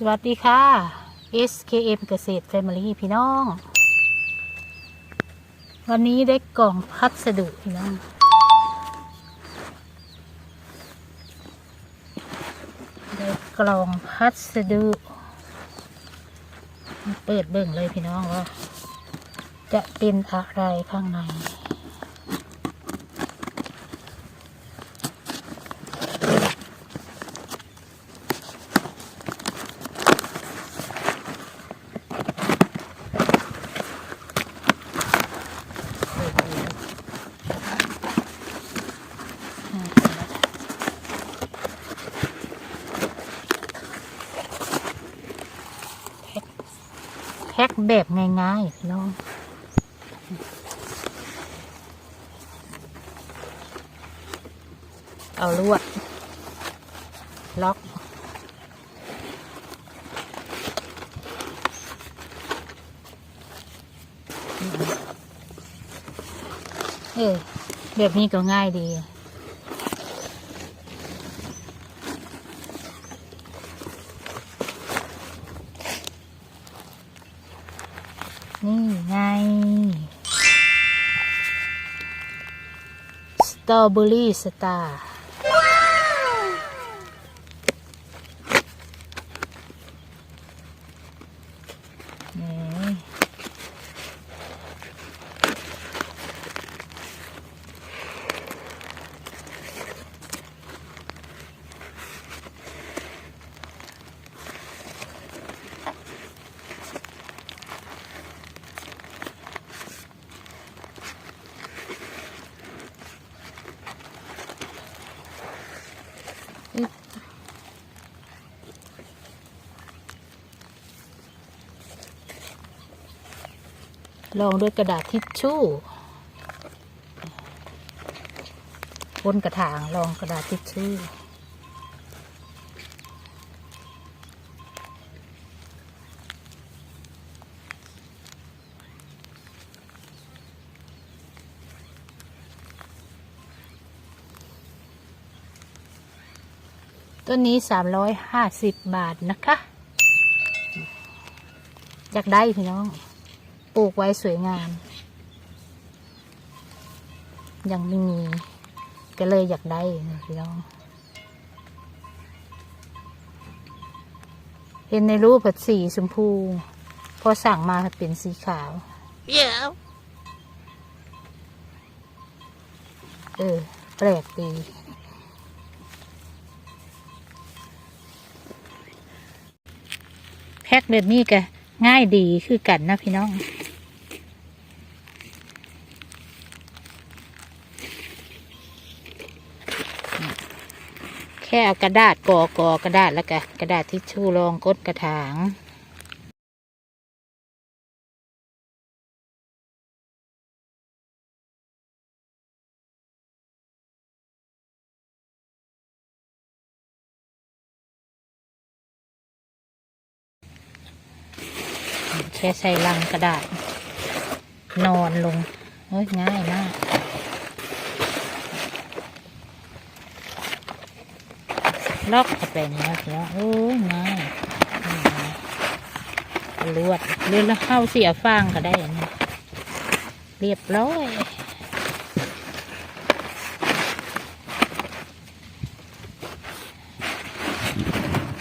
สวัสดีค่ะ SKM เกษตร Family พี่น้อง วันนี้ได้กล่องพัสดุพี่น้อง ได้กล่องพัสดุ เปิดเบิ่งเลยพี่น้องว่า จะเป็นอะไรข้างใน พ็คแบบง่ายๆพี่น้องเอาลวด ล็อกเออแบบนี้ก็ง่ายดี ตรอเบอรี่สตาร์นี่ ลองด้วยกระดาษทิชชู่บนกระถางลองกระดาษทิชชู่ต้นนี้สามร้อยห้าสิบบาทนะคะ อยากได้พี่น้อง ปลูกไว้สวยงาม ยังไม่มี ก็เลยอยากได้นะพี่น้อง เห็นในรูปแบบสีชมพู พอสั่งมาเป็นสีขาว Yeah. เออ แปลกดีแพ็คแบบนี้ก็ง่ายดีคือกันนะพี่น้อง แค่เอากระดาษกอกอกระดาษแล้วก็กระดาษทิชชู่รองกดกระถางแค่ใส่ลังกระดาษ นอนลงเฮ้ยง่ายมาก ล็อกเข้าไปนี่นะพี่น้องโอ้ยง่ายลวดเรื่อแล้วเข้าเสียฟางก็ได้อันนี้เรียบร้อย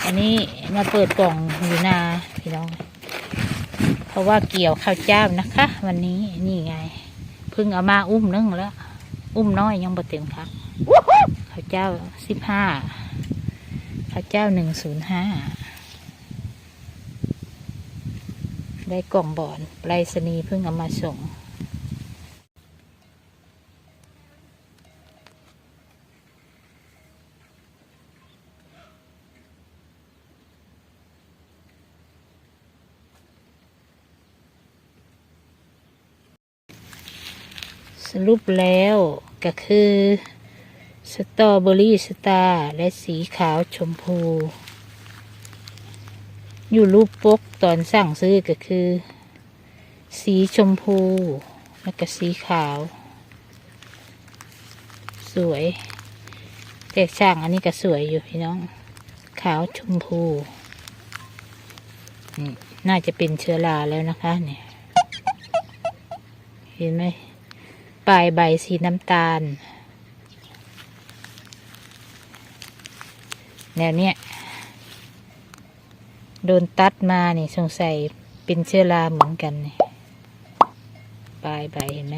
อันนี้มาเปิดกล่องอยู่นาพี่น้อง เพราะว่าเกี่ยวข้าวเจ้านะคะ วันนี้นี่ไงเพิ่งเอามาอุ้มนึงแล้ว อุ้มน้อยยังบ่เต็มครับข้าวเจ้าสิบห้า ข้าวเจ้าหนึ่งศูนย์ห้าได้กล่องบอนไปรษณีย์เพิ่งเอามาส่ง สรุปแล้วก็คือ สตรอเบอรี่สตาร์และสีขาวชมพู อยู่รูปปกตอนสั่งซื้อก็คือ สีชมพู แล้วก็สีขาว สวย แต่ช่างอันนี้ก็สวยอยู่พี่น้อง ขาวชมพูนี่น่าจะเป็นเชื้อราแล้วนะคะเนี่ยเห็นไหมปลายใบสีน้ำตาล แนวเนี้ยโดนตัดมานี่สงสัยเป็นเชื้อราเหมือนกันนี่ปลายใบเห็นไหม